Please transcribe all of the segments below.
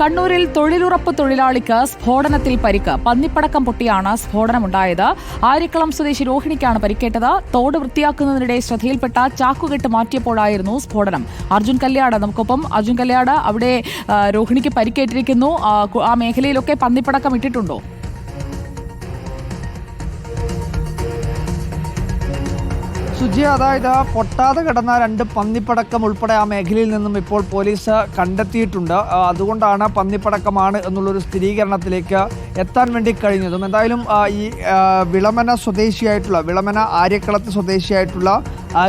കണ്ണൂരിൽ തൊഴിലുറപ്പ് തൊഴിലാളിക്ക് സ്ഫോടനത്തിൽ പരിക്ക്. പന്നിപ്പടക്കം പൊട്ടിയാണ് സ്ഫോടനമുണ്ടായത്. ആര്യക്കളം സ്വദേശി രോഹിണിക്കാണ് പരിക്കേറ്റത്. തോട് വൃത്തിയാക്കുന്നതിനിടെ ശ്രദ്ധയിൽപ്പെട്ട ചാക്കുകെട്ട് മാറ്റിയപ്പോഴായിരുന്നു സ്ഫോടനം. അർജുൻ കല്യാട് നമുക്കൊപ്പം. അർജുൻ കല്യാട് അവിടെ രോഹിണിക്ക് പരിക്കേറ്റിരിക്കുന്നു. ആ മേഖലയിലൊക്കെ പന്നിപ്പടക്കം ഇട്ടിട്ടുണ്ടോ? സുജി അതായത് പൊട്ടാതെ കിടന്ന രണ്ട് പന്നിപ്പടക്കം ഉൾപ്പെടെ ആ മേഖലയിൽ നിന്നും ഇപ്പോൾ പോലീസ് കണ്ടെത്തിയിട്ടുണ്ട്. അതുകൊണ്ടാണ് പന്നിപ്പടക്കമാണ് എന്നുള്ളൊരു സ്ഥിരീകരണത്തിലേക്ക് എത്താൻ വേണ്ടി കഴിഞ്ഞതും. എന്തായാലും ഈ വിളമന സ്വദേശിയായിട്ടുള്ള വിളമന ആര്യക്കളത്ത് സ്വദേശിയായിട്ടുള്ള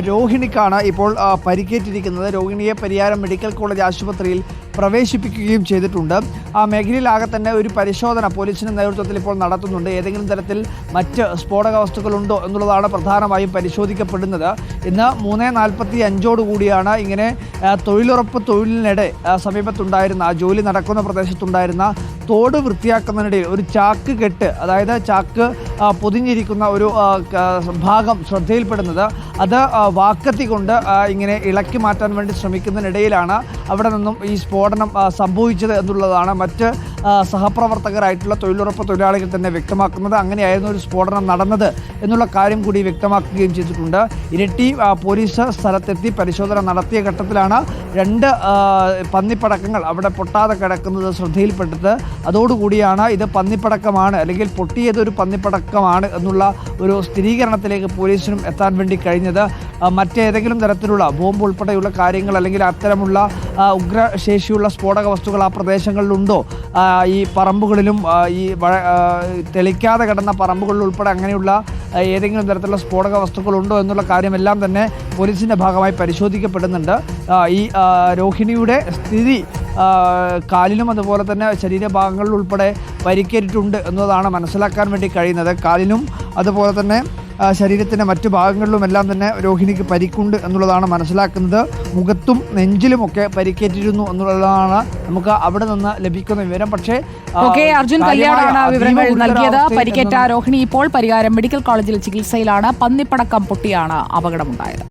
രോഹിണിക്കാണ് ഇപ്പോൾ പരിക്കേറ്റിരിക്കുന്നത്. രോഹിണിയെ പരിയാരം മെഡിക്കൽ കോളേജ് ആശുപത്രിയിൽ പ്രവേശിപ്പിക്കുകയും ചെയ്തിട്ടുണ്ട്. ആ മേഖലയിലാകെ തന്നെ ഒരു പരിശോധന പോലീസിന്റെ നേതൃത്വത്തിൽ ഇപ്പോൾ നടത്തുന്നുണ്ട്. ഏതെങ്കിലും തരത്തിൽ മറ്റ് സ്ഫോടക വസ്തുക്കളുണ്ടോ എന്നുള്ളതാണ് പ്രധാനമായും പരിശോധിക്കപ്പെടുന്നത്. ഇന്ന് മൂന്ന് നാൽപ്പത്തി അഞ്ചോട് കൂടിയാണ് ഇങ്ങനെ തൊഴിലുറപ്പ് തൊഴിലിനിടെ സമീപത്തുണ്ടായിരുന്ന ജോലി നടക്കുന്ന പ്രദേശത്തുണ്ടായിരുന്ന തോട് വൃത്തിയാക്കുന്നതിനിടയിൽ ഒരു ചാക്ക് കെട്ട് അതായത് ചാക്ക് പൊതിഞ്ഞിരിക്കുന്ന ഒരു ഭാഗം ശ്രദ്ധയിൽപ്പെടുന്നത് അത് വാക്കത്തി കൊണ്ട് ഇങ്ങനെ ഇളക്കി മാറ്റാൻ വേണ്ടി ശ്രമിക്കുന്നതിനിടയിലാണ് അവിടെ നിന്നും ഈ സ്ഫോടനം സംഭവിച്ചത് എന്നുള്ളതാണ്. മറ്റ് സഹപ്രവർത്തകരായിട്ടുള്ള തൊഴിലുറപ്പ് തൊഴിലാളികൾ തന്നെ വ്യക്തമാക്കുന്നത് അങ്ങനെയായിരുന്നു ഒരു സ്ഫോടനം നടന്നത് എന്നുള്ള കാര്യം കൂടി വ്യക്തമാക്കുകയും ചെയ്തിട്ടുണ്ട്. ഇരട്ടി പോലീസ് സ്ഥലത്തെത്തി പരിശോധന നടത്തിയ ഘട്ടത്തിലാണ് രണ്ട് പന്നിപ്പടക്കങ്ങൾ അവിടെ പൊട്ടാതെ കിടക്കുന്നത് ശ്രദ്ധയിൽപ്പെട്ടത്. അതോടുകൂടിയാണ് ഇത് പന്നിപ്പടക്കമാണ് അല്ലെങ്കിൽ പൊട്ടിയത് ഒരു പന്നിപ്പടക്കമാണ് എന്നുള്ള ഒരു സ്ഥിരീകരണത്തിലേക്ക് പോലീസിനും എത്താൻ വേണ്ടി കഴിഞ്ഞത്. മറ്റേതെങ്കിലും തരത്തിലുള്ള ബോംബ് ഉൾപ്പെടെയുള്ള കാര്യങ്ങൾ അല്ലെങ്കിൽ അത്തരമുള്ള ഉഗ്രശേഷിയുള്ള സ്ഫോടക വസ്തുക്കൾ ആ പ്രദേശങ്ങളിലുണ്ടോ? ഈ പറമ്പുകളിലും ഈ തെളിക്കാതെ കിടന്ന പറമ്പുകളിൽ ഉൾപ്പെടെ അങ്ങനെയുള്ള ഏതെങ്കിലും തരത്തിലുള്ള സ്ഫോടക വസ്തുക്കളുണ്ടോ എന്നുള്ള കാര്യമെല്ലാം തന്നെ പോലീസിന്റെ ഭാഗമായി പരിശോധിക്കപ്പെടുന്നുണ്ട്. ഈ രോഹിണിയുടെ സ്ഥിതി കാലിലും അതുപോലെ തന്നെ ശരീരഭാഗങ്ങളിൽ ഉൾപ്പെടെ പരിക്കേറ്റിട്ടുണ്ട് എന്നതാണ് മനസ്സിലാക്കാൻ വേണ്ടി കഴിയുന്നത്. കാലിലും അതുപോലെ തന്നെ ശരീരത്തിന്റെ മറ്റു ഭാഗങ്ങളിലുമെല്ലാം തന്നെ രോഹിണിക്ക് പരിക്കുണ്ട് എന്നുള്ളതാണ് മനസ്സിലാക്കുന്നത്. മുഖത്തും നെഞ്ചിലുമൊക്കെ പരിക്കേറ്റിരുന്നു എന്നുള്ളതാണ് നമുക്ക് അവിടെ നിന്ന് ലഭിക്കുന്ന വിവരം. പക്ഷേ ഓക്കെ അർജുൻ കല്യാണാണ് വിവരങ്ങൾ നൽകിയത്. പരിക്കേറ്റ രോഹിണി ഇപ്പോൾ പരിഹാരം മെഡിക്കൽ കോളേജിൽ ചികിത്സയിലാണ്. പന്നിപ്പടക്കം പൊട്ടിയാണ് അപകടമുണ്ടായത്.